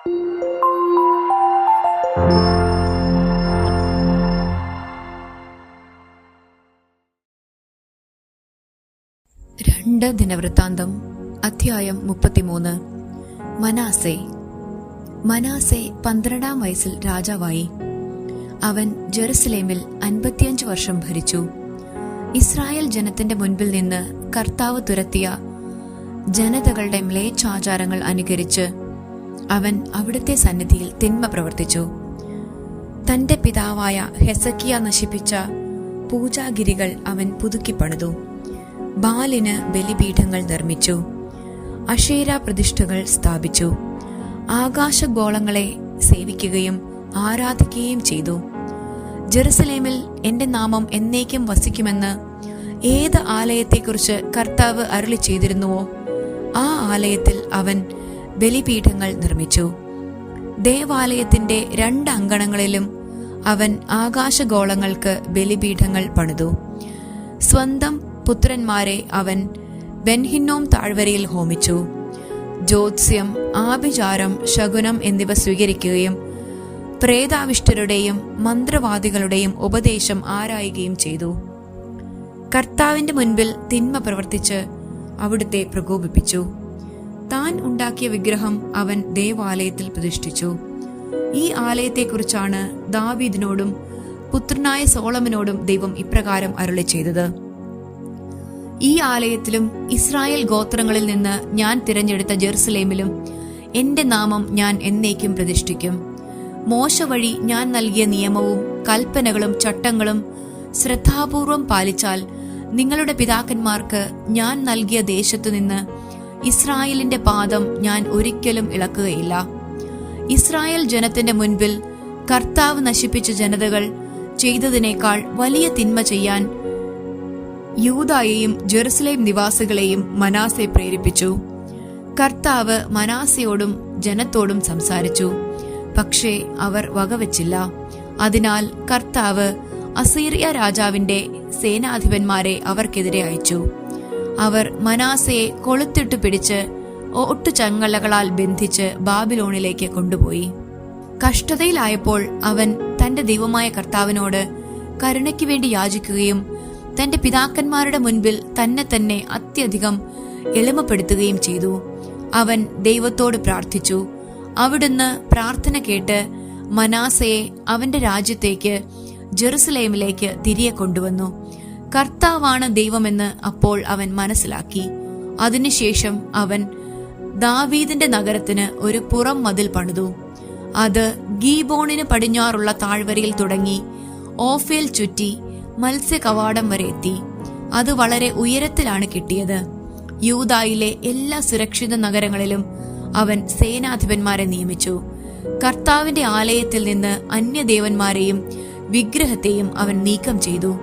രണ്ട് ദിനവൃത്താന്തം അധ്യായം മുപ്പത്തിമൂന്ന്. മനാസെ. മനാസെ പന്ത്രണ്ടാം വയസ്സിൽ രാജാവായി. അവൻ ജെറുസലേമിൽ അൻപത്തിയഞ്ച് വർഷം ഭരിച്ചു. ഇസ്രായേൽ ജനത്തിന്റെ മുൻപിൽ നിന്ന് കർത്താവ് തുരത്തിയ ജനതകളുടെ മ്ലേച്ഛാചാരങ്ങൾ അനുകരിച്ച് അവൻ അവിടുത്തെ സന്നിധിയിൽ തിന്മ പ്രവർത്തിച്ചു. തന്റെ പിതാവായ ഹെസക്കിയ നശിപ്പിച്ച പൂജാഗിരികൾ അവൻ പുതുക്കിപ്പണിതു ബാലിന് ബലിപീഠങ്ങൾ നിർമ്മിച്ചു. അഷേര പ്രതിഷ്ഠകൾ സ്ഥാപിച്ചു. ആകാശഗോളങ്ങളെ സേവിക്കുകയും ആരാധിക്കുകയും ചെയ്തു. ജെറുസലേമിൽ എന്റെ നാമം എന്നേക്കും വസിക്കുമെന്ന് ഏത് ആലയത്തെക്കുറിച്ച് കർത്താവ് അരുളി ചെയ്തിരുന്നുവോ ആ ആലയത്തിൽ അവൻ ബലിപീഠങ്ങൾ നിർമ്മിച്ചു. ദേവാലയത്തിന്റെ രണ്ട് അങ്കണങ്ങളിലും അവൻ ആകാശഗോളങ്ങൾക്ക് ബലിപീഠങ്ങൾ പണിതു. സ്വന്തം പുത്രന്മാരെ അവൻ ബെൻഹിന്നോം താഴ്വരയിൽ ഹോമിച്ചു. ജ്യോത്സ്യം ആഭിചാരം ശകുനം എന്നിവ സ്വീകരിക്കുകയും പ്രേതാവിഷ്ടരുടെയും മന്ത്രവാദികളുടെയും ഉപദേശം ആരായുകയും ചെയ്തു. കർത്താവിന്റെ മുൻപിൽ തിന്മ പ്രവർത്തിച്ച് അവിടുത്തെ പ്രകോപിപ്പിച്ചു. താൻ ഉണ്ടാക്കിയ വിഗ്രഹം അവൻ ദേവാലയത്തിൽ പ്രതിഷ്ഠിച്ചു. ഈ ആലയത്തെക്കുറിച്ചാണ് ദാവീദിനോടും പുത്രനായ സോളമനോടും ദൈവം ഇപ്രകാരം അരുളി ചെയ്തത്. ഈ ആലയത്തിലും ഇസ്രായേൽ ഗോത്രങ്ങളിൽ നിന്ന് ഞാൻ തിരഞ്ഞെടുത്ത ജെറുസലേമിലും എന്റെ നാമം ഞാൻ എന്നേക്കും പ്രതിഷ്ഠിക്കും. മോശ വഴി ഞാൻ നൽകിയ നിയമവും കൽപ്പനകളും ചട്ടങ്ങളും ശ്രദ്ധാപൂർവം പാലിച്ചാൽ നിങ്ങളുടെ പിതാക്കന്മാർക്ക് ഞാൻ നൽകിയ ദേശത്തു നിന്ന് ഇസ്രായേലിന്റെ പാദം ഞാൻ ഒരിക്കലും ഇളക്കുകയില്ല. ഇസ്രായേൽ ജനത്തിന്റെ മുൻപിൽ കർത്താവ് നശിപ്പിച്ച ജനതകൾ ചെയ്തതിനേക്കാൾ വലിയ തിന്മ ചെയ്യാൻ യൂതായെയും ജെറുസലേം നിവാസികളെയും മനാസെ പ്രേരിപ്പിച്ചു. കർത്താവ് മനാസയോടും ജനത്തോടും സംസാരിച്ചു. പക്ഷേ അവർ വകവച്ചില്ല. അതിനാൽ കർത്താവ് അസീറിയ രാജാവിന്റെ സേനാധിപന്മാരെ അവർക്കെതിരെ അയച്ചു. അവർ മനാസയെ കൊളുത്തിട്ട് പിടിച്ച് ഒട്ടു ചങ്ങലകളാൽ ബന്ധിച്ച് ബാബിലോണിലേക്ക് കൊണ്ടുപോയി. കഷ്ടതയിലായപ്പോൾ അവൻ തന്റെ ദൈവമായ കർത്താവിനോട് കരുണയ്ക്ക് വേണ്ടി യാചിക്കുകയും തന്റെ പിതാക്കന്മാരുടെ മുൻപിൽ തന്നെ തന്നെ അത്യധികം എളിമപ്പെടുത്തുകയും ചെയ്തു. അവൻ ദൈവത്തോട് പ്രാർത്ഥിച്ചു. അവിടുന്ന് പ്രാർത്ഥന കേട്ട് മനാസയെ അവന്റെ രാജ്യത്തേക്ക് ജെറുസലേമിലേക്ക് തിരികെ കൊണ്ടുവന്നു. കർത്താവാണ് ദൈവമെന്ന് അപ്പോൾ അവൻ മനസ്സിലാക്കി. അതിനുശേഷം അവൻ ദാവീദിന്റെ നഗരത്തിന് ഒരു പുറം മതിൽ പണിതു. അത് ഗീബോണിന് പടിഞ്ഞാറുള്ള താഴ്വരയിൽ തുടങ്ങി ഓഫേൽ ചുറ്റി മത്സ്യ കവാടം വരെ എത്തി. അത് വളരെ ഉയരത്തിലാണ് കിട്ടിയത്. യൂതായിലെ എല്ലാ സുരക്ഷിത നഗരങ്ങളിലും അവൻ സേനാധിപന്മാരെ നിയമിച്ചു. കർത്താവിന്റെ ആലയത്തിൽ നിന്ന് അന്യദേവന്മാരെയും വിഗ്രഹത്തെയും അവൻ നീക്കം ചെയ്തു.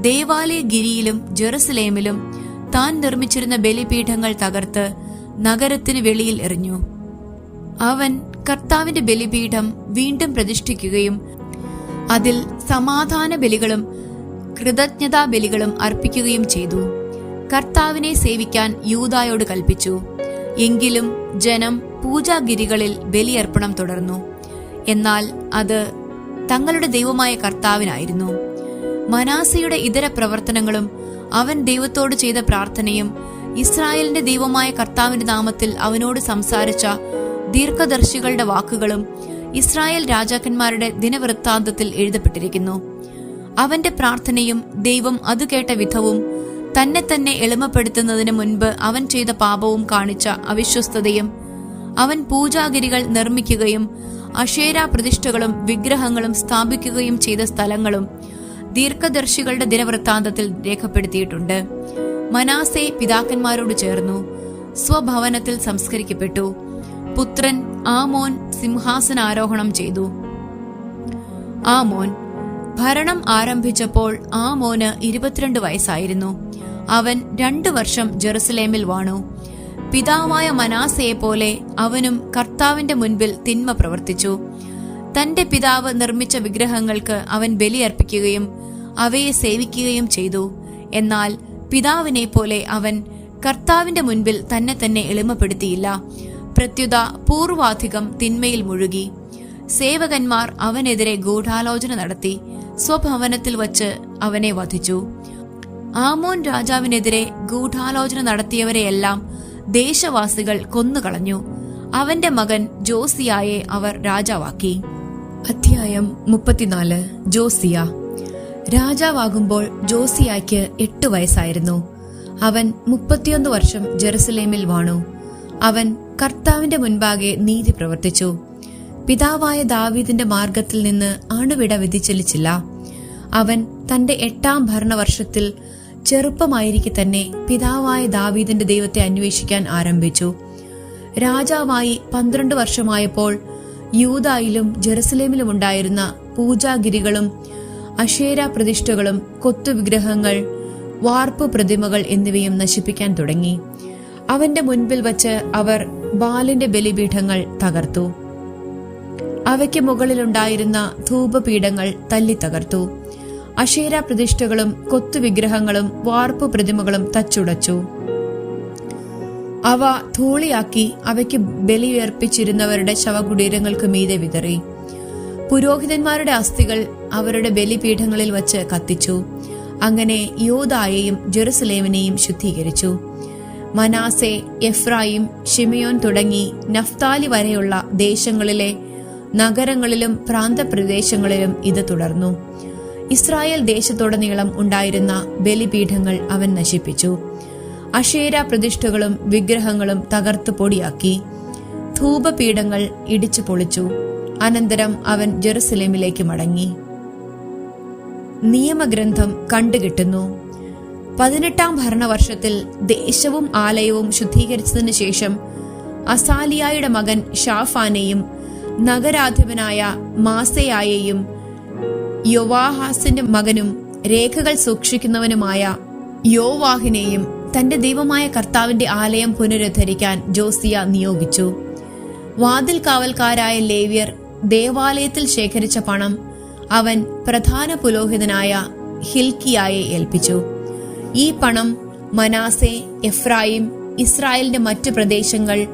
ദേവാലയ ഗിരിയിലും ജെറുസലേമിലും താൻ നിർമ്മിച്ചിരുന്ന ബലിപീഠങ്ങൾ തകർത്ത് നഗരത്തിന് വെളിയിൽ എറിഞ്ഞു. അവൻ കർത്താവിന്റെ ബലിപീഠം വീണ്ടും പ്രതിഷ്ഠിക്കുകയും അതിൽ സമാധാന ബലികളും കൃതജ്ഞതാ ബലികളും അർപ്പിക്കുകയും ചെയ്തു. കർത്താവിനെ സേവിക്കാൻ യൂതായോട് കൽപ്പിച്ചു. എങ്കിലും ജനം പൂജാഗിരികളിൽ ബലിയർപ്പണം തുടർന്നു. എന്നാൽ അത് തങ്ങളുടെ ദൈവമായ കർത്താവിനായിരുന്നു. മനാസയുടെ ഇതര പ്രവർത്തനങ്ങളും അവൻ ദൈവത്തോട് ചെയ്ത പ്രാർത്ഥനയും ഇസ്രായേലിന്റെ ദൈവമായ കർത്താവിന്റെ നാമത്തിൽ അവനോട് സംസാരിച്ച ദീർഘദർശികളുടെ വാക്കുകളും ഇസ്രായേൽ രാജാക്കന്മാരുടെ ദിനവൃത്താന്തത്തിൽ എഴുതപ്പെട്ടിരിക്കുന്നു. അവന്റെ പ്രാർത്ഥനയും ദൈവം അത് കേട്ട വിധവും തന്നെ തന്നെ എളിമപ്പെടുത്തുന്നതിന് മുൻപ് അവൻ ചെയ്ത പാപവും കാണിച്ച അവിശ്വസ്തതയും അവൻ പൂജാഗിരികൾ നിർമ്മിക്കുകയും അഷേരാ പ്രതിഷ്ഠകളും വിഗ്രഹങ്ങളും സ്ഥാപിക്കുകയും ചെയ്ത സ്ഥലങ്ങളും ദീർഘദർശികളുടെ ദിനവൃത്താന്തത്തിൽ രേഖപ്പെടുത്തിയിട്ടുണ്ട്. മനാസെ പിതാക്കന്മാരോട് ചേർന്നു. സ്വഭവനത്തിൽ സംസ്കരിക്കപ്പെട്ടു. പുത്രൻ ആമോൻ സിംഹാസനാരോഹണം ചെയ്തു. ആമോൻ ഭരണം ആരംഭിച്ചപ്പോൾ ആമോന് മോന് ഇരുപത്തിരണ്ട് വയസ്സായിരുന്നു. അവൻ രണ്ടു വർഷം ജെറുസലേമിൽ വാണു. പിതാവായ മനാസയെ പോലെ അവനും കർത്താവിന്റെ മുൻപിൽ തിന്മ പ്രവർത്തിച്ചു. തന്റെ പിതാവ് നിർമ്മിച്ച വിഗ്രഹങ്ങൾക്ക് അവൻ ബലിയർപ്പിക്കുകയും അവയെ സേവിക്കുകയും ചെയ്തു. എന്നാൽ പിതാവിനെ പോലെ അവൻ കർത്താവിന്റെ മുൻപിൽ തന്നെ തന്നെ എളിമപ്പെടുത്തിയില്ല. പ്രത്യുത പൂർവാധികം തിന്മയിൽ മുഴുകി. സേവകന്മാർ അവനെതിരെ ഗൂഢാലോചന നടത്തി. സ്വഭവനത്തിൽ വച്ച് അവനെ വധിച്ചു. ആമോൻ രാജാവിനെതിരെ ഗൂഢാലോചന നടത്തിയവരെയെല്ലാം ദേശവാസികൾ കൊന്നുകളഞ്ഞു. അവന്റെ മകൻ ജോസിയായെ അവർ രാജാവാക്കി. അധ്യായം മുപ്പത്തിനാല്. ജോസിയ. രാജാവാകുമ്പോൾ ജോസിയായ്ക്ക് എട്ട് വയസ്സായിരുന്നു. അവൻ മുപ്പത്തിയൊന്ന് വർഷം ജെറുസലേമിൽ വാണു. അവൻ കർത്താവിന്റെ മുൻപാകെ നീതി പ്രവർത്തിച്ചു. പിതാവായ ദാവീദിന്റെ മാർഗത്തിൽ നിന്ന് അണുവിട വ്യതിചലിച്ചില്ല. അവൻ തന്റെ എട്ടാം ഭരണവർഷത്തിൽ ചെറുപ്പമായിരിക്കെ തന്നെ പിതാവായ ദാവീദിന്റെ ദൈവത്തെ അന്വേഷിക്കാൻ ആരംഭിച്ചു. രാജാവായി പന്ത്രണ്ട് വർഷമായപ്പോൾ യൂതായിലും ജെറുസലേമിലും ഉണ്ടായിരുന്ന പൂജാഗിരികളും അശേര പ്രതിഷ്ഠകളും കൊത്തുവിഗ്രഹങ്ങൾ വാർപ്പ് പ്രതിമകൾ എന്നിവയും നശിപ്പിക്കാൻ തുടങ്ങി. അവന്റെ മുൻപിൽ വച്ച് അവർ ബാലിന്റെ ബലിപീഠങ്ങൾ തകർത്തു. അവയ്ക്ക് മുകളിലുണ്ടായിരുന്ന ധൂപപീഠങ്ങൾ തല്ലി തകർത്തു. അശേര പ്രതിഷ്ഠകളും കൊത്തുവിഗ്രഹങ്ങളും വാർപ്പ് പ്രതിമകളും തച്ചുടച്ചു. അവ ധൂളിയാക്കി അവയ്ക്ക് ബലിയർപ്പിച്ചിരുന്നവരുടെ ശവകുടീരങ്ങൾക്ക് മീതെ വിതറി. പുരോഹിതന്മാരുടെ അസ്ഥികൾ അവരുടെ ബലിപീഠങ്ങളിൽ വച്ച് കത്തിച്ചു. അങ്ങനെ യോദായെയും ജെറുസലേമിനെയും ശുദ്ധീകരിച്ചു. മനാസെ എഫ്രായിം ഷിമിയോൻ തുടങ്ങി നഫ്താലി വരെയുള്ള ദേശങ്ങളിലെ നഗരങ്ങളിലും പ്രാന്തപ്രദേശങ്ങളിലും ഇത് തുടർന്നു. ഇസ്രായേൽ ദേശത്തുടനീളം ഉണ്ടായിരുന്ന ബലിപീഠങ്ങൾ അവൻ നശിപ്പിച്ചു. അഷേര പ്രതിഷ്ഠകളും വിഗ്രഹങ്ങളും തകർത്തു പൊടിയാക്കി. ധൂപപീഠങ്ങൾ ഇടിച്ചു പൊളിച്ചു. അനന്തരം അവൻ ജെറുസലേമിലേക്ക് മടങ്ങി. നിയമഗ്രന്ഥം കണ്ടുകിട്ടുന്നു. പതിനെട്ടാം ഭരണവർഷത്തിൽ ദേശവും ആലയവും ശുദ്ധീകരിച്ചതിനു ശേഷം അസാലിയായുടെ മകൻ ഷാഫാനെയും നഗരാധിപനായ മാസയായെയും യോവാഹാസിന്റെ മകനും രേഖകൾ സൂക്ഷിക്കുന്നവനുമായ യോവാഹിനെയും തന്റെ ദൈവമായ കർത്താവിന്റെ ആലയം പുനരുദ്ധരിക്കാൻ ജോസിയ നിയോഗിച്ചു. വാതിൽ കാവൽക്കാരായ ലേവ്യർ ദേവാലയത്തിൽ ശേഖരിച്ച പണം അവൻ പ്രധാന പുരോഹിതനായ ഹിൽക്കിയായെ ഏൽപ്പിച്ചു. ഈ പണം മനാസെ എഫ്രായിം ഇസ്രായേലിന്റെ മറ്റു പ്രദേശങ്ങൾ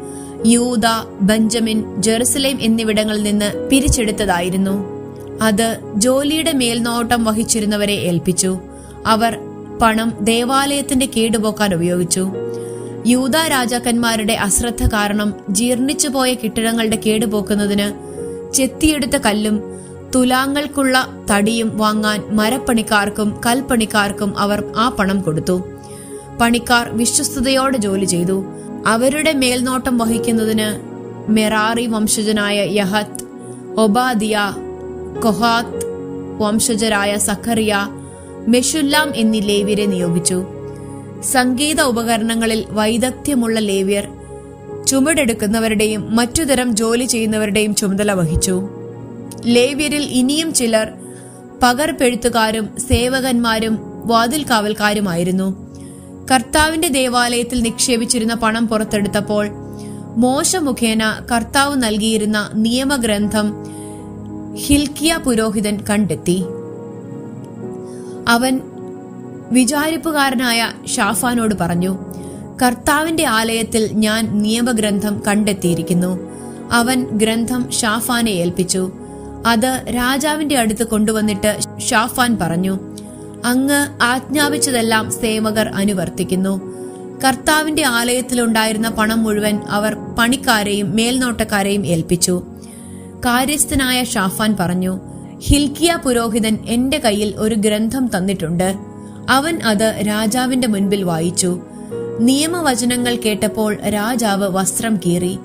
യൂത ബെഞ്ചമിൻ ജെറുസലേം എന്നിവിടങ്ങളിൽ നിന്ന് പിരിച്ചെടുത്തതായിരുന്നു. അത് ജോലിയുടെ മേൽനോട്ടം വഹിച്ചിരുന്നവരെ ഏൽപ്പിച്ചു. അവർ പണം ദേവാലയത്തിന്റെ കേടുപോക്കാൻ ഉപയോഗിച്ചു. യൂത രാജാക്കന്മാരുടെ അശ്രദ്ധ കാരണം ജീർണിച്ചുപോയ കെട്ടിടങ്ങളുടെ കേടുപോക്കുന്നതിന് ചെത്തിയെടുത്ത കല്ലും തുലാങ്ങൾക്കുള്ള തടിയും വാങ്ങാൻ മരപ്പണിക്കാർക്കും കൽപ്പണിക്കാർക്കും അവർ ആ പണം കൊടുത്തു. പണിക്കാർ വിശ്വസ്തയോടെ ജോലി ചെയ്തു. അവരുടെ മേൽനോട്ടം വഹിക്കുന്നതിന് മെറാറി വംശജനായ യഹത്ത് ഒബാദിയ കൊഹാത്ത് വംശജരായ സഖറിയ മെഷുല്ലാം എന്നീ ലേവ്യരെ നിയോഗിച്ചു. സംഗീത ഉപകരണങ്ങളിൽ വൈദഗ്ധ്യമുള്ള ലേവ്യർ ചുമടെടുക്കുന്നവരുടെയും മറ്റുതരം ജോലി ചെയ്യുന്നവരുടെയും ചുമതല വഹിച്ചു. ലേവ്യരിൽ ഇനിയും ചിലർ പകർപ്പെഴുത്തുകാരും സേവകന്മാരും വാതിൽ കാവൽക്കാരുമായിരുന്നു കർത്താവിന്റെ ദേവാലയത്തിൽ നിക്ഷേപിച്ചിരുന്ന പണം പുറത്തെടുത്തപ്പോൾ മോശ മുഖേന കർത്താവ് നൽകിയിരുന്ന നിയമഗ്രന്ഥം ഹിൽക്കിയ പുരോഹിതൻ കണ്ടെത്തി. അവൻ വിചാരിപ്പുകാരനായ ഷാഫാനോട് പറഞ്ഞു കർത്താവിന്റെ ആലയത്തിൽ ഞാൻ നിയമഗ്രന്ഥം കണ്ടെത്തിയിരിക്കുന്നു. അവൻ ഗ്രന്ഥം ഷാഫാനെ ഏൽപ്പിച്ചു. അത് രാജാവിന്റെ അടുത്ത് കൊണ്ടുവന്നിട്ട് ഷാഫാൻ പറഞ്ഞു അങ്ങ് ആജ്ഞാപിച്ചതെല്ലാം സേവകർ അനുവർത്തിക്കുന്നു. കർത്താവിന്റെ ആലയത്തിലുണ്ടായിരുന്ന പണം മുഴുവൻ അവർ പണിക്കാരെയും മേൽനോട്ടക്കാരെയും ഏൽപ്പിച്ചു. കാര്യസ്ഥനായ ഷാഫാൻ പറഞ്ഞു ഹിൽക്കിയ പുരോഹിതൻ എന്റെ കയ്യിൽ ഒരു ഗ്രന്ഥം തന്നിട്ടുണ്ട്. അവൻ അത് രാജാവിന്റെ മുൻപിൽ വായിച്ചു. നിയമവചനങ്ങൾ കേട്ടപ്പോൾ രാജാവ് വസ്ത്രം കീറി.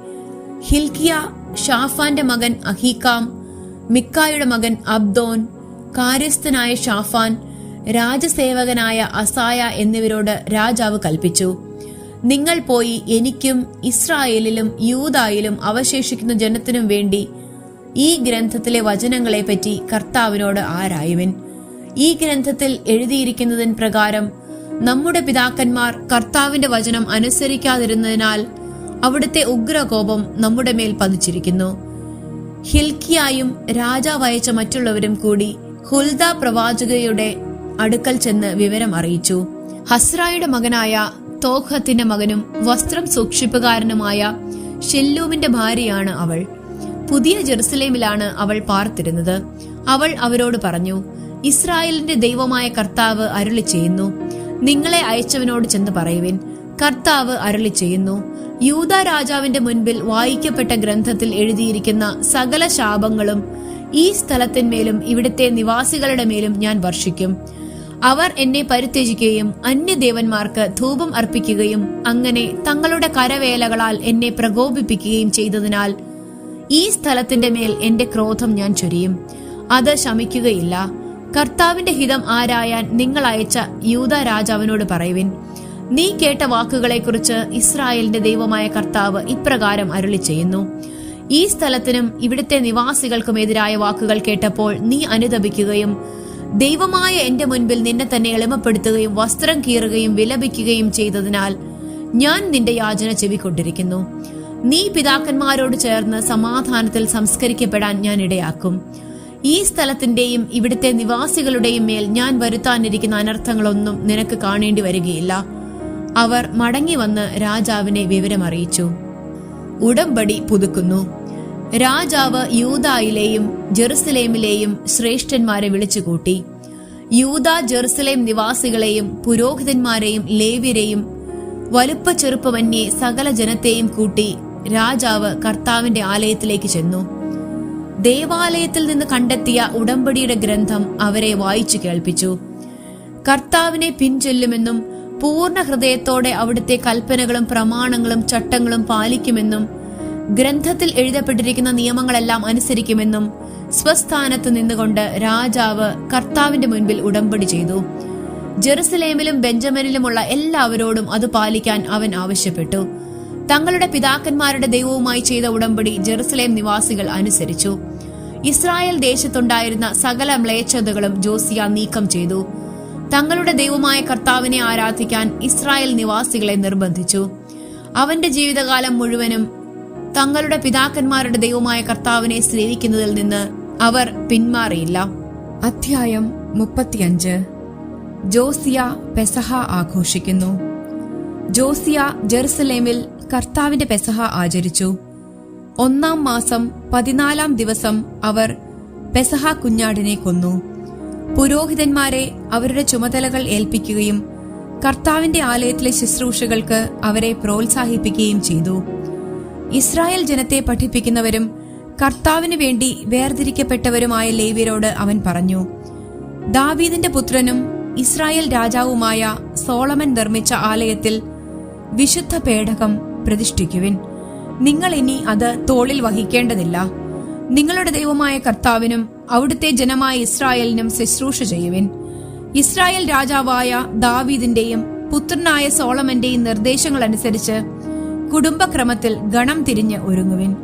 ഹിൽക്കിയ ഷാഫാന്റെ മകൻ അഹീക്കാം മിക്കായുടെ മകൻ അബ്ദോൻ കാര്യസ്ഥനായ ഷാഫാൻ രാജസേവകനായ അസായ എന്നിവരോട് രാജാവ് കൽപ്പിച്ചു. നിങ്ങൾ പോയി എനിക്കും ഇസ്രായേലിലും യൂതായിലും അവശേഷിക്കുന്ന ജനത്തിനും വേണ്ടി ഈ ഗ്രന്ഥത്തിലെ വചനങ്ങളെ പറ്റി കർത്താവിനോട് ആരായുവൻ. ഈ ഗ്രന്ഥത്തിൽ എഴുതിയിരിക്കുന്നതിന് പ്രകാരം നമ്മുടെ പിതാക്കന്മാർ കർത്താവിന്റെ വചനം അനുസരിക്കാതിരുന്നതിനാൽ അവിടുത്തെ ഉഗ്രകോപം നമ്മുടെ മേൽ പതിച്ചിരിക്കുന്നു. ഹിൽക്കിയായും രാജാവ് അയച്ച മറ്റുള്ളവരും കൂടി ഹുൽദ പ്രവാചകയുടെ അടുക്കൽ ചെന്ന് വിവരം അറിയിച്ചു. ഹസ്രായുടെ മകനായ തോഹത്തിന്റെ മകനും വസ്ത്രം സൂക്ഷിപ്പുകാരനുമായ ഷെല്ലൂമിന്റെ ഭാര്യയാണ് അവൾ. പുതിയ ജെറുസലേമിലാണ് അവൾ പാർത്തിരുന്നത്. അവൾ അവരോട് പറഞ്ഞു ഇസ്രായേലിന്റെ ദൈവമായ കർത്താവ് അരുളി ചെയ്യുന്നു നിങ്ങളെ അയച്ചവനോട് ചെന്ന് പറയുവിൻ. കർത്താവ് അരുളി ചെയ്യുന്നു യൂത രാജാവിന്റെ മുൻപിൽ വായിക്കപ്പെട്ട ഗ്രന്ഥത്തിൽ എഴുതിയിരിക്കുന്ന സകല ശാപങ്ങളും ഈ സ്ഥലത്തിന്മേലും ഇവിടുത്തെ നിവാസികളുടെ മേലും ഞാൻ വർഷിക്കും. അവർ എന്നെ പരിത്യജിക്കുകയും അന്യദേവന്മാർക്ക് ധൂപം അർപ്പിക്കുകയും അങ്ങനെ തങ്ങളുടെ കരവേലകളാൽ എന്നെ പ്രകോപിപ്പിക്കുകയും ചെയ്തതിനാൽ ഈ സ്ഥലത്തിന്റെ മേൽ എന്റെ ക്രോധം ഞാൻ ചൊരിയും. അത് ശമിക്കുകയില്ല. കർത്താവിന്റെ ഹിതം ആരായാൻ നിങ്ങൾ അയച്ച യൂത രാജാവിനോട് പറയുവിൻ. നീ കേട്ട വാക്കുകളെക്കുറിച്ച് ഇസ്രായേലിന്റെ ദൈവമായ കർത്താവ് ഇപ്രകാരം അരുളി ചെയ്യുന്നു ഈ സ്ഥലത്തിനും ഇവിടുത്തെ നിവാസികൾക്കും എതിരായ വാക്കുകൾ കേട്ടപ്പോൾ നീ അനുതപിക്കുകയും ദൈവമായ എന്റെ മുൻപിൽ നിന്നെ തന്നെ എളിമപ്പെടുത്തുകയും വസ്ത്രം കീറുകയും വിലപിക്കുകയും ചെയ്തതിനാൽ ഞാൻ നിന്റെ യാചന ചെവിക്കൊണ്ടിരിക്കുന്നു. നീ പിതാക്കന്മാരോട് ചേർന്ന് സമാധാനത്തിൽ സംസ്കരിക്കപ്പെടാൻ ഞാൻ ഇടയാക്കും. ഈ സ്ഥലത്തിന്റെയും ഇവിടുത്തെ നിവാസികളുടെയും മേൽ ഞാൻ വരുത്താനിരിക്കുന്ന അനർത്ഥങ്ങളൊന്നും നിനക്ക് കാണേണ്ടി വരികയില്ല. അവർ മടങ്ങി വന്ന് രാജാവിനെ വിവരമറിയിച്ചു. ഉടമ്പടി പുതുക്കുന്നു. രാജാവ് യൂതായിലെയും ജെറുസലേമിലെയും ശ്രേഷ്ഠന്മാരെ വിളിച്ചുകൂട്ടി. യൂത ജെറുസലേം നിവാസികളെയും പുരോഹിതന്മാരെയും ലേവ്യരെയും വലുപ്പ ചെറുപ്പമന്യെ സകല ജനത്തെയും കൂട്ടി രാജാവ് കർത്താവിന്റെ ആലയത്തിലേക്ക് ചെന്നു. ദേവാലയത്തിൽ നിന്ന് കണ്ടെത്തിയ ഉടമ്പടിയുടെ ഗ്രന്ഥം അവരെ വായിച്ചു കേൾപ്പിച്ചു. കർത്താവിനെ പിൻചൊല്ലുമെന്നും പൂർണ ഹൃദയത്തോടെ അവിടുത്തെ കൽപ്പനകളും പ്രമാണങ്ങളും ചട്ടങ്ങളും പാലിക്കുമെന്നും ഗ്രന്ഥത്തിൽ എഴുതപ്പെട്ടിരിക്കുന്ന നിയമങ്ങളെല്ലാം അനുസരിക്കുമെന്നും സ്വസ്ഥാനത്ത് നിന്നുകൊണ്ട് രാജാവ് കർത്താവിന്റെ മുൻപിൽ ഉടമ്പടി ചെയ്തു. ജെറുസലേമിലും ബെഞ്ചമിനിലുമുള്ള എല്ലാവരോടും അത് പാലിക്കാൻ അവൻ ആവശ്യപ്പെട്ടു. തങ്ങളുടെ പിതാക്കന്മാരുടെ ദൈവവുമായി ചെയ്ത ഉടമ്പടി ജെറുസലേം നിവാസികൾ അനുസരിച്ചു. ഇസ്രായേൽ ദേശത്തുണ്ടായിരുന്ന സകല മ്ലേച്ഛതകളും ജോസിയ നീക്കം ചെയ്തു. തങ്ങളുടെ ദൈവമായ കർത്താവിനെ ആരാധിക്കാൻ ഇസ്രായേൽ നിവാസികളെ നിർബന്ധിച്ചു. അവന്റെ ജീവിതകാലം മുഴുവനും തങ്ങളുടെ പിതാക്കന്മാരുടെ ദൈവമായ കർത്താവിനെ സേവിക്കുന്നതിൽ നിന്ന് അവർ പിന്മാറിയില്ല. അധ്യായം മുപ്പത്തിയഞ്ച്. ജോസിയ പെസഹ ആഘോഷിക്കുന്നു. ജോസിയ ജെറുസലേമിൽ കർത്താവിന്റെ പെസഹ ആചരിച്ചു. ഒന്നാം മാസം പതിനാലാം ദിവസം അവർ പെസഹ കുഞ്ഞാടിനെ കൊന്നു. പുരോഹിതന്മാരെ അവരുടെ ചുമതലകൾ ഏൽപ്പിക്കുകയും കർത്താവിന്റെ ആലയത്തിലെ ശുശ്രൂഷകൾക്ക് അവരെ പ്രോത്സാഹിപ്പിക്കുകയും ചെയ്തു. ഇസ്രായേൽ ജനത്തെ പഠിപ്പിക്കുന്നവരും കർത്താവിന് വേണ്ടി വേർതിരിക്കപ്പെട്ടവരുമായ ലേവ്യരോട് അവൻ പറഞ്ഞു ദാവീദിന്റെ പുത്രനും ഇസ്രായേൽ രാജാവുമായ സോളമൻ നിർമ്മിച്ച ആലയത്തിൽ വിശുദ്ധ പേടകം പ്രതിഷ്ഠിക്കുവിൻ. നിങ്ങൾ ഇനി അത് തോളിൽ വഹിക്കേണ്ടതില്ല. നിങ്ങളുടെ ദൈവമായ കർത്താവിനും അവിടുത്തെ ജനമായ ഇസ്രായേലിനും ശുശ്രൂഷ ചെയ്യുവിൻ. ഇസ്രായേൽ രാജാവായ ദാവീദിന്റെയും പുത്രനായ സോളമന്റെയും നിർദ്ദേശങ്ങൾ അനുസരിച്ച് കുടുംബക്രമത്തിൽ ഗണം തിരിഞ്ഞ് ഒരുങ്ങുവിൻ.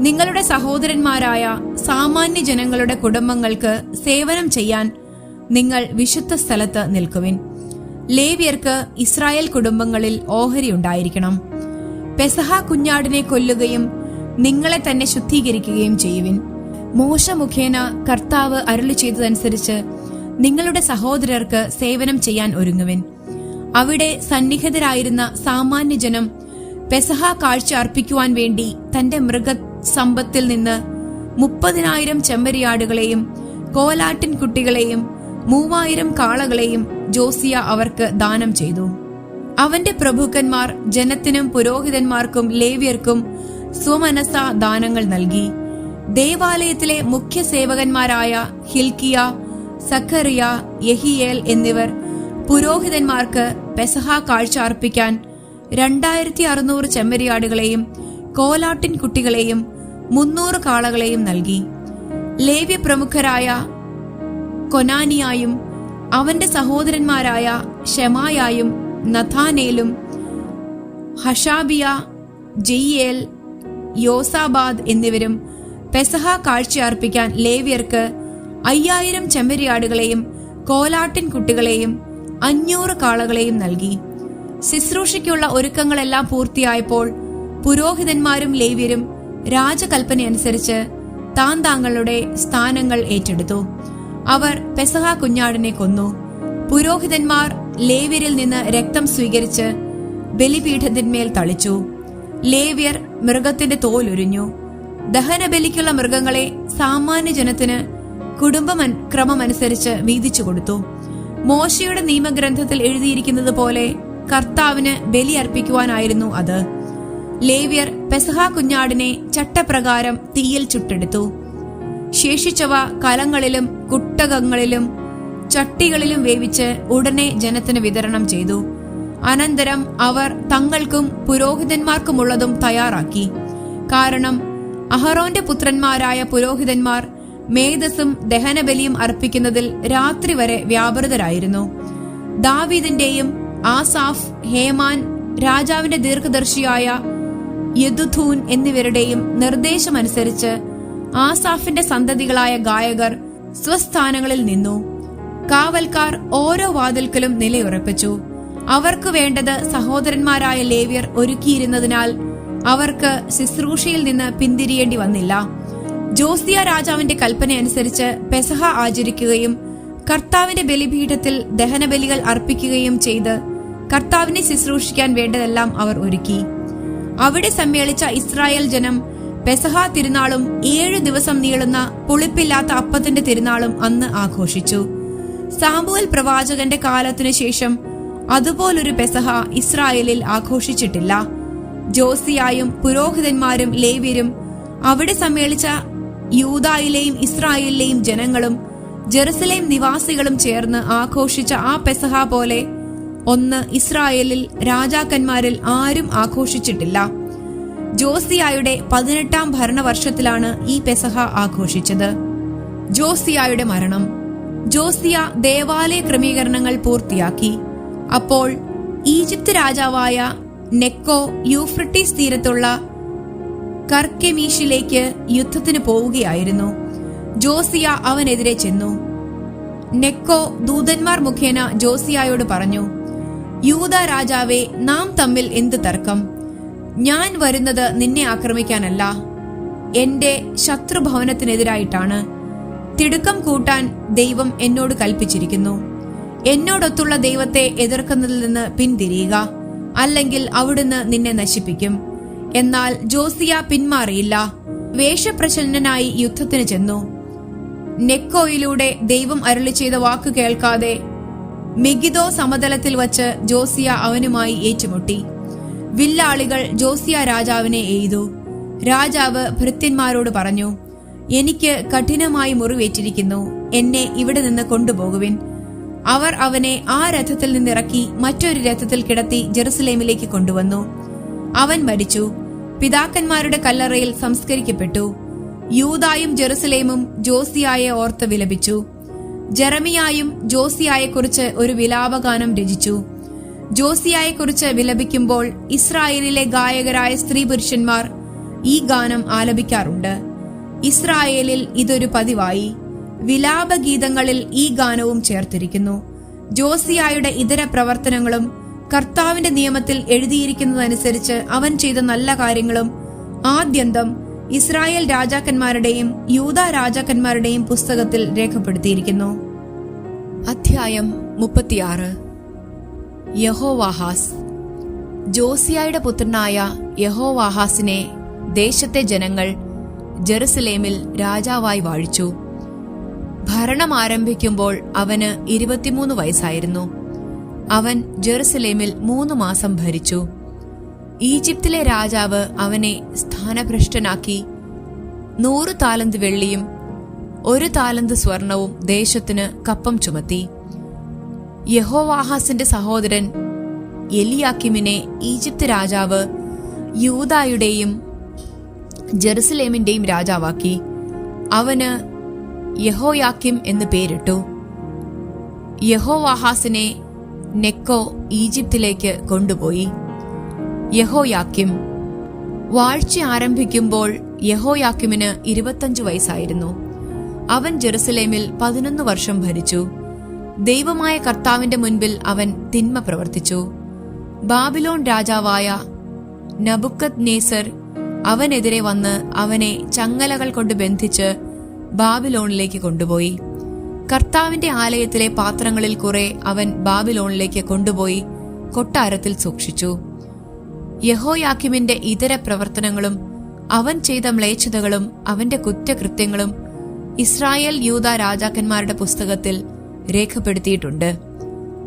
നിങ്ങളുടെ സഹോദരന്മാരായ സാമാന്യ ജനങ്ങളുടെ കുടുംബങ്ങൾക്ക് സേവനം ചെയ്യാൻ നിങ്ങൾ വിശുദ്ധ സ്ഥലത്ത് നിൽക്കുവിൻ. ലേവ്യർക്ക് ഇസ്രായേൽ കുടുംബങ്ങളിൽ ഓഹരി ഉണ്ടായിരിക്കണം. പെസഹ കുഞ്ഞാടിനെ കൊല്ലുകയും നിങ്ങളെ തന്നെ ശുദ്ധീകരിക്കുകയും ചെയ്യുവിൻ. മോശ മുഖേന കർത്താവ് അരുളി ചെയ്തതനുസരിച്ച് നിങ്ങളുടെ സഹോദരർക്ക് സേവനം ചെയ്യാൻ ഒരുങ്ങുവിൻ. അവിടെ സന്നിഹിതരായിരുന്ന സാമാന്യജനം പെസഹ കാഴ്ച അർപ്പിക്കുവാൻ വേണ്ടി തന്റെ മൃഗ സമ്പത്തിൽ നിന്ന് മുപ്പതിനായിരം ചെമ്പരിയാടുകളെയും കോലാട്ടിൻ കുട്ടികളെയും മൂവായിരം കാളകളെയും ജോസിയ അവർക്ക് ദാനം ചെയ്തു. അവന്റെ പ്രഭുക്കന്മാർ ജനത്തിനും പുരോഹിതന്മാർക്കും ലേവ്യർക്കും സ്വമനസ ദാനങ്ങൾ നൽകി. ദേവാലയത്തിലെ മുഖ്യ സേവകന്മാരായ ഹിൽക്കിയ സഖറിയ യഹിയേൽ എന്നിവർ പുരോഹിതന്മാർക്ക് പെസഹ കാഴ്ച അർപ്പിക്കാൻ രണ്ടായിരത്തി അറുന്നൂറ് ചെമ്മരിയാടുകളെയും കോലാട്ടിൻ കുട്ടികളെയും മുന്നൂറ് കാളകളെയും നൽകി. ലേവ്യ പ്രമുഖരായ കൊനാനിയായും അവന്റെ സഹോദരന്മാരായ ഷെമായായും നഥാനേലും ഹഷാബിയ ജെയ്യേൽ യോസാബാദ് എന്നിവരും പെസഹ കാഴ്ച അർപ്പിക്കാൻ ലേവ്യർക്ക് അയ്യായിരം ചെമ്മരിയാടുകളെയും കോലാട്ടിൻ കുട്ടികളെയും അഞ്ഞൂറ് കാളകളെയും നൽകി. ശുശ്രൂഷയ്ക്കുള്ള ഒരുക്കങ്ങളെല്ലാം പൂർത്തിയായപ്പോൾ പുരോഹിതന്മാരും ലേവ്യരും രാജകൽപ്പനയനുസരിച്ച് താൻ താങ്കളുടെ സ്ഥാനങ്ങൾ ഏറ്റെടുത്തു. അവർ പെസഹ കുഞ്ഞാടിനെ കൊന്നു. പുരോഹിതന്മാർ ലേവ്യരിൽ നിന്ന് രക്തം സ്വീകരിച്ച് ബലിപീഠത്തിന്മേൽ തളിച്ചു. ലേവ്യർ മൃഗത്തിന്റെ തോലുരിഞ്ഞു. ദഹനബലിക്കുള്ള മൃഗങ്ങളെ സാമാന്യ ജനത്തിന് കുടുംബ ക്രമമനുസരിച്ച് വീതിച്ചു കൊടുത്തു. മോശയുടെ നിയമഗ്രന്ഥത്തിൽ എഴുതിയിരിക്കുന്നത് പോലെ കർത്താവിന് ബലി അർപ്പിക്കുവാനായിരുന്നു അത്. ലേവ്യർ പെസഹ കുഞ്ഞാടിനെ ചട്ടപ്രകാരം തീയിൽ ചുട്ടെടുത്തു. ശേഷിച്ചവ കലങ്ങളിലും കുട്ടകങ്ങളിലും ചട്ടികളിലും വേവിച്ച് ഉടനെ ജനത്തിന് വിതരണം ചെയ്തു. അനന്തരം അവർ തങ്ങൾക്കും പുരോഹിതന്മാർക്കുമുള്ളതും തയ്യാറാക്കി. കാരണം അഹറോന്റെ പുത്രന്മാരായ പുരോഹിതന്മാർ മേധസ്സും ദഹനബലിയും അർപ്പിക്കുന്നതിൽ രാത്രി വരെ വ്യാപൃതരായിരുന്നു. ദാവീദിന്റെയും ആസാഫ് ഹേമാൻ രാജാവിന്റെ ദീർഘദർശിയായ യദുഥൂൻ എന്നിവരുടെയും നിർദ്ദേശമനുസരിച്ച് ആസാഫിന്റെ സന്തതികളായ ഗായകർ സ്വസ്ഥാനങ്ങളിൽ നിന്നു. കാവൽക്കാർ ഓരോ വാതിൽക്കലും നിലയുറപ്പിച്ചു. അവർക്ക് വേണ്ടത് സഹോദരന്മാരായ ലേവ്യർ ഒരുക്കിയിരുന്നതിനാൽ അവർക്ക് ശുശ്രൂഷയിൽ നിന്ന് പിന്തിരിയേണ്ടി വന്നില്ല. ജോസിയ രാജാവിന്റെ കൽപ്പന അനുസരിച്ച് പെസഹ ആചരിക്കുകയും കർത്താവിന്റെ ബലിപീഠത്തിൽ ദഹനബലികൾ അർപ്പിക്കുകയും ചെയ്ത് കർത്താവിനെ ശുശ്രൂഷിക്കാൻ വേണ്ടതെല്ലാം അവർ ഒരുക്കി. അവിടെ സമ്മേളിച്ച ഇസ്രായേൽ ജനം പെസഹ തിരുനാളും ഏഴു ദിവസം നീളുന്ന പുളിപ്പില്ലാത്ത അപ്പത്തിന്റെ തിരുനാളും അന്ന് ആഘോഷിച്ചു. സാമ്പുവൽ പ്രവാചകന്റെ കാലത്തിനു ശേഷം അതുപോലൊരു പെസഹ ഇസ്രായേലിൽ ആഘോഷിച്ചിട്ടില്ല. ജോസിയായും പുരോഹിതന്മാരും ലേവ്യരും അവിടെ സമ്മേളിച്ച യൂതായിലെയും ഇസ്രായേലിലെയും ജനങ്ങളും ജെറുസലേം നിവാസികളും ചേർന്ന് ആഘോഷിച്ച ആ പെസഹ പോലെ ഒന്ന് ഇസ്രായേലിൽ രാജാക്കന്മാരിൽ ആരും ആഘോഷിച്ചിട്ടില്ല. ജോസിയായുടെ പതിനെട്ടാം ഭരണവർഷത്തിലാണ് ഈ പെസഹ ആഘോഷിച്ചത്. ജോസിയായുടെ മരണം. ജോസിയ ദേവാലയ ക്രമീകരണങ്ങൾ പൂർത്തിയാക്കി. അപ്പോൾ ഈജിപ്ത് രാജാവായ നെക്കോ യൂഫ്രട്ടീസ് തീരത്തുള്ള കർക്കെമീഷിലേക്ക് യുദ്ധത്തിന് പോവുകയായിരുന്നു. ജോസിയ അവനെതിരെ ചെന്നു. നെക്കോ ദൂതന്മാർ മുഖേന ജോസിയായോട് പറഞ്ഞു യൂത രാജാവെ നാം തമ്മിൽ എന്ത് തർക്കം? ഞാൻ വരുന്നത് നിന്നെ ആക്രമിക്കാനല്ല. എന്റെ ശത്രുഭവനത്തിനെതിരായിട്ടാണ്. തിടുക്കം കൂട്ടാൻ ദൈവം എന്നോട് കൽപ്പിച്ചിരിക്കുന്നു. എന്നോടൊത്തുള്ള ദൈവത്തെ എതിർക്കുന്നതിൽ നിന്ന് പിന്തിരിയുക. അല്ലെങ്കിൽ അവിടുന്ന് നിന്നെ നശിപ്പിക്കും. എന്നാൽ ജോസിയ പിന്മാറിയില്ല. വേഷപ്രച്ഛന്നനായി യുദ്ധത്തിന് ചെന്നു. നെക്കോയിലൂടെ ദൈവം അരുളി ചെയ്ത വാക്ക് കേൾക്കാതെ മെഗിദോ സമതലത്തിൽ വച്ച് ജോസിയ അവനുമായി ഏറ്റുമുട്ടി. വില്ലാളികൾ ജോസിയ രാജാവിനെ എയ്തു. രാജാവ് ഭൃത്യന്മാരോട് പറഞ്ഞു എനിക്ക് കഠിനമായി മുറിവേറ്റിരിക്കുന്നു. എന്നെ ഇവിടെ നിന്ന് കൊണ്ടുപോകുവിൻ. അവർ അവനെ ആ രഥത്തിൽ നിന്നിറക്കി മറ്റൊരു രഥത്തിൽ കിടത്തി ജെറുസലേമിലേക്ക് കൊണ്ടുവന്നു. അവൻ മരിച്ചു. പിതാക്കന്മാരുടെ കല്ലറയിൽ സംസ്കരിക്കപ്പെട്ടു. യൂതായും ജെറുസലേമും ജോസിയായെ ഓർത്ത് വിലപിച്ചു. ജെറമിയായും ജോസിയായെക്കുറിച്ച് ഒരു വിലാപഗാനം രചിച്ചു. ജോസിയായെക്കുറിച്ച് വിലപിക്കുമ്പോൾ ഇസ്രായേലിലെ ഗായകരായ സ്ത്രീ പുരുഷന്മാർ ഈ ഗാനം ആലപിക്കാറുണ്ട്. ഇസ്രായേലിൽ ഇതൊരു പതിവായി. വിലാപഗീതങ്ങളിൽ ഈ ഗാനവും ചേർത്തിരിക്കുന്നു. ജോസിയായുടെ ഇതര പ്രവർത്തനങ്ങളും കർത്താവിന്റെ നിയമത്തിൽ എഴുതിയിരിക്കുന്നതനുസരിച്ച് അവൻ ചെയ്ത നല്ല കാര്യങ്ങളും ആദ്യന്തം ഇസ്രായേൽ രാജാക്കന്മാരുടെയും യൂത രാജാക്കന്മാരുടെയും പുസ്തകത്തിൽ രേഖപ്പെടുത്തിയിരിക്കുന്നു. അധ്യായം മുപ്പത്തിയാറ്. യഹോവാഹാസ്. ജോസിയായുടെ പുത്രനായ യഹോവാഹാസിനെ ദേശത്തെ ജനങ്ങൾ ജെറുസലേമിൽ രാജാവായി വാഴിച്ചു. ഭരണം ആരംഭിക്കുമ്പോൾ അവന് ഇരുപത്തിമൂന്ന് വയസ്സായിരുന്നു. അവൻ ജെറുസലേമിൽ മൂന്ന് മാസം ഭരിച്ചു. ഈജിപ്തിലെ രാജാവ് അവനെ സ്ഥാനഭ്രഷ്ടനാക്കി. നൂറ് താലന്ത് വെള്ളിയും ഒരു താലന്ത് സ്വർണവും ദേശത്തിന് കപ്പം ചുമത്തി. യഹോവാഹാസിന്റെ സഹോദരൻ എലിയാക്കിമിനെ ഈജിപ്ത് രാജാവ് യൂതായുടെയും ജെറുസലേമിന്റെയും രാജാവാക്കി. അവന് യഹോയാക്കിം എന്ന് പേരിട്ടു. യഹോവാഹാസിനെ നെക്കോ ഈജിപ്തിലേക്ക് കൊണ്ടുപോയി. യഹോയാക്കിം വാഴ്ച ആരംഭിക്കുമ്പോൾ യഹോയാക്കിമിന് ഇരുപത്തഞ്ചു വയസ്സായിരുന്നു. അവൻ ജെറുസലേമിൽ പതിനൊന്ന് വർഷം ഭരിച്ചു. ദൈവമായ കർത്താവിന്റെ മുൻപിൽ അവൻ തിന്മ പ്രവർത്തിച്ചു. ബാബിലോൺ രാജാവായ നബുക്കത് നേസർ അവനെതിരെ വന്ന് അവനെ ചങ്ങലകൾ കൊണ്ട് ബന്ധിച്ച് ബാബിലോണിലേക്ക് കൊണ്ടുപോയി. കർത്താവിന്റെ ആലയത്തിലെ പാത്രങ്ങളിൽ കുറെ അവൻ ബാബിലോണിലേക്ക് കൊണ്ടുപോയി കൊട്ടാരത്തിൽ സൂക്ഷിച്ചു. യഹോയാക്കിമിന്റെ ഇതര പ്രവർത്തനങ്ങളും അവൻ ചെയ്ത മ്ലേച്ഛതകളും അവന്റെ കുറ്റകൃത്യങ്ങളും ഇസ്രായേൽ യൂത രാജാക്കന്മാരുടെ പുസ്തകത്തിൽ രേഖപ്പെടുത്തിയിട്ടുണ്ട്.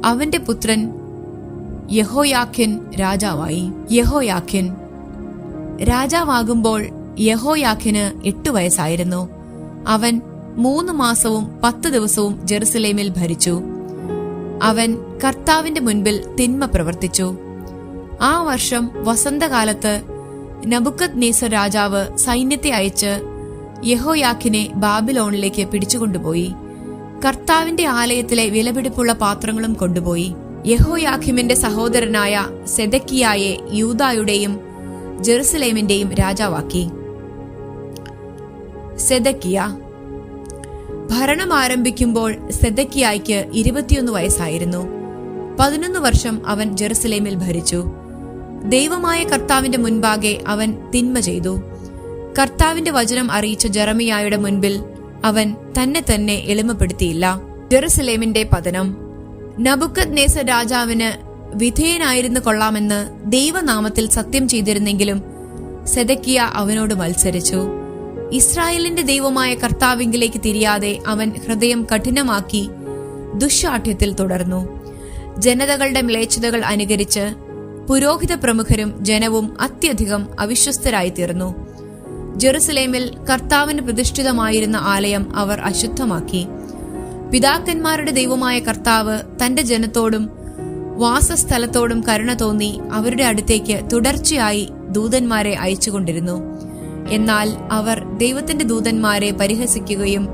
അവന്റെ പുത്രൻ യഹോയാഖ്യൻ രാജാവായി. യഹോയാഖ്യൻ രാജാവാകുമ്പോൾ യഹോയാഖിന് എട്ടു വയസ്സായിരുന്നു. അവൻ മൂന്ന് മാസവും പത്ത് ദിവസവും ജെറുസലേമിൽ ഭരിച്ചു. അവൻ കർത്താവിന്റെ മുൻപിൽ തിന്മ പ്രവർത്തിച്ചു. ആ വർഷം വസന്തകാലത്ത് നബുക്കത് നേസർ രാജാവ് സൈന്യത്തെ അയച്ച് യഹോയാഖിനെ ബാബിലോണിലേക്ക് പിടിച്ചുകൊണ്ടുപോയി. കർത്താവിന്റെ ആലയത്തിലെ വിലപിടിപ്പുള്ള പാത്രങ്ങളും കൊണ്ടുപോയി. യഹോയാഖിമിന്റെ സഹോദരനായ സെദക്കിയായെ യൂതായുടെയും ജെറുസലേമിന്റെയും രാജാവാക്കി. സെദക്കിയ. ഭരണം ആരംഭിക്കുമ്പോൾ സെദക്കിയായ്ക്ക് ഇരുപത്തിയൊന്ന് വയസ്സായിരുന്നു. പതിനൊന്ന് വർഷം അവൻ ജെറുസലേമിൽ ഭരിച്ചു. ദൈവമായ കർത്താവിന്റെ മുൻപാകെ അവൻ തിന്മ ചെയ്തു. കർത്താവിന്റെ വചനം അറിയിച്ച ജെറമിയായുടെ മുൻപിൽ അവൻ തന്നെ തന്നെ എളിമപ്പെടുത്തിയില്ല. ജെറുസലേമിന്റെ പതനം. നബുക്കത് നേസ രാജാവിന് വിധേയനായിരുന്നു കൊള്ളാമെന്ന് ദൈവനാമത്തിൽ സത്യം ചെയ്തിരുന്നെങ്കിലും സെദക്കിയ അവനോട് മത്സരിച്ചു. ഇസ്രായേലിന്റെ ദൈവമായ കർത്താവിങ്കിലേക്ക് തിരിയാതെ അവൻ ഹൃദയം കഠിനമാക്കി ദുശാഠ്യത്തിൽ തുടർന്നു. ജനതകളുടെ മ്ലേച്ഛതകൾ അനുകരിച്ച് പുരോഹിത പ്രമുഖരും ജനവും അത്യധികം അവിശ്വസ്തരായി തീർന്നു ജെറുസലേമിൽ കർത്താവിന് പ്രതിഷ്ഠിതമായിരുന്ന ആലയം അവർ അശുദ്ധമാക്കി. പിതാക്കന്മാരുടെ ദൈവമായ കർത്താവ് തന്റെ ജനത്തോടും വാസസ്ഥലത്തോടും കരുണ തോന്നി അവരുടെ അടുത്തേക്ക് തുടർച്ചയായി ദൂതന്മാരെ അയച്ചുകൊണ്ടിരുന്നു. എന്നാൽ അവർ ദൈവത്തിന്റെ ദൂതന്മാരെ പരിഹസിക്കുകയും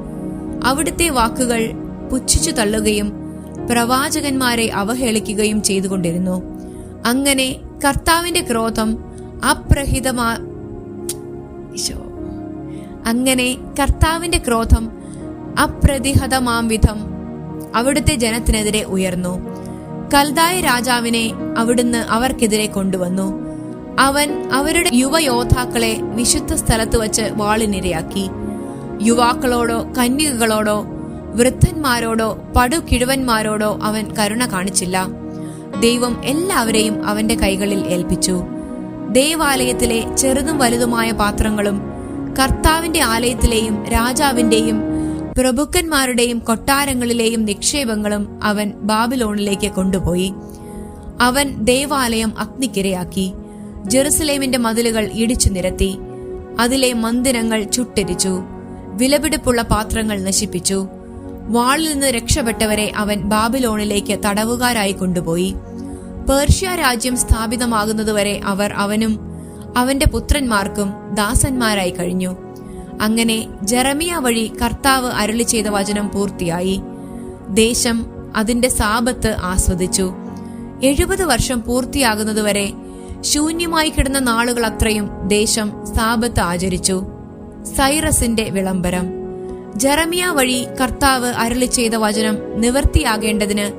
അവിടുത്തെ വാക്കുകൾ പുച്ഛിച്ചു തള്ളുകയും പ്രവാചകന്മാരെ അവഹേളിക്കുകയും ചെയ്തുകൊണ്ടിരുന്നു. അങ്ങനെ കർത്താവിന്റെ ക്രോധം അപ്രഹിതമാ അങ്ങനെ കർത്താവിന്റെ ക്രോധം അപ്രതിഹതമാം വിധം അവിടുത്തെ ജനത്തിനെതിരെ ഉയർന്നു. കൽദായ രാജാവിനെ അവിടുന്ന് അവർക്കെതിരെ കൊണ്ടുവന്നു. അവൻ അവരുടെ യുവയോദ്ധാക്കളെ വിശുദ്ധ സ്ഥലത്ത് വച്ച് വാളിനിരയാക്കി. യുവാക്കളോടോ കന്യകകളോടോ വൃദ്ധന്മാരോടോ പടുകിഴുവന്മാരോടോ അവൻ കരുണ കാണിച്ചില്ല. ദൈവം എല്ലാവരെയും അവന്റെ കൈകളിൽ ഏൽപ്പിച്ചു. ദേവാലയത്തിലെ ചെറുതും വലുതുമായ പാത്രങ്ങളും കർത്താവിന്റെ ആലയത്തിലെയും രാജാവിന്റെയും പ്രഭുക്കന്മാരുടെയും കൊട്ടാരങ്ങളിലെയും നിക്ഷേപങ്ങളും അവൻ ബാബിലോണിലേക്ക് കൊണ്ടുപോയി. അവൻ ദേവാലയം അഗ്നിക്കിരയാക്കി. ജെറുസലേമിന്റെ മതിലുകൾ ഇടിച്ചു നിരത്തി. അതിലെ മന്ദിരങ്ങൾ ചുട്ടരിച്ചു. വിലപിടിപ്പുള്ള പാത്രങ്ങൾ നശിപ്പിച്ചു. വാളിൽ നിന്ന് രക്ഷപ്പെട്ടവരെ അവൻ ബാബിലോണിലേക്ക് തടവുകാരായി കൊണ്ടുപോയി. പേർഷ്യ രാജ്യം സ്ഥാപിതമാകുന്നതുവരെ അവർ അവനും അവന്റെ പുത്രന്മാർക്കും ദാസന്മാരായി കഴിഞ്ഞു. അങ്ങനെ ജെറമിയ വഴി കർത്താവ് അരുളി ചെയ്ത വചനം പൂർത്തിയായി. ദേശം അതിന്റെ സാപത്ത് ആസ്വദിച്ചു. എഴുപത് വർഷം പൂർത്തിയാകുന്നതുവരെ ശൂന്യമായി കിടന്ന നാളുകൾ അത്രയും ദേശം സാപത്ത് ആചരിച്ചു. സൈറസിന്റെ വിളംബരം. ജറമിയ വഴി കർത്താവ് അരളി ചെയ്ത വചനം നിവർത്തിയാകേണ്ടതിന്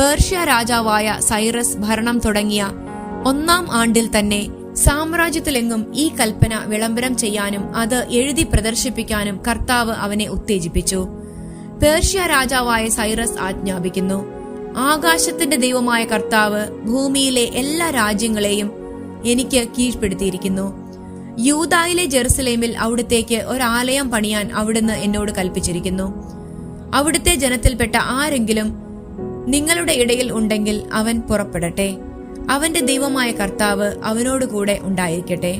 പേർഷ്യ രാജാവായ സൈറസ് ഭരണം തുടങ്ങിയ ഒന്നാം ആണ്ടിൽ തന്നെ സാമ്രാജ്യത്തിലെങ്ങും ഈ കൽപ്പന വിളംബരം ചെയ്യാനും അത് എഴുതി പ്രദർശിപ്പിക്കാനും കർത്താവ് അവനെ ഉത്തേജിപ്പിച്ചു. പേർഷ്യ രാജാവായ സൈറസ് ആജ്ഞാപിക്കുന്നു. ആകാശത്തിന്റെ ദൈവമായ കർത്താവ് ഭൂമിയിലെ എല്ലാ രാജ്യങ്ങളെയും എനിക്ക് കീഴ്പ്പെടുത്തിയിരിക്കുന്നു. യൂതായിലെ ജെറുസലേമിൽ അവിടത്തേക്ക് ഒരാലയം പണിയാൻ അവിടുന്ന് എന്നോട് കൽപ്പിച്ചിരിക്കുന്നു. അവിടുത്തെ ജനത്തിൽപ്പെട്ട ആരെങ്കിലും നിങ്ങളുടെ ഇടയിൽ ഉണ്ടെങ്കിൽ അവൻ പുറപ്പെടട്ടെ. അവന്റെ ദൈവമായ കർത്താവ് അവനോടുകൂടെ ഉണ്ടായിരിക്കട്ടെ.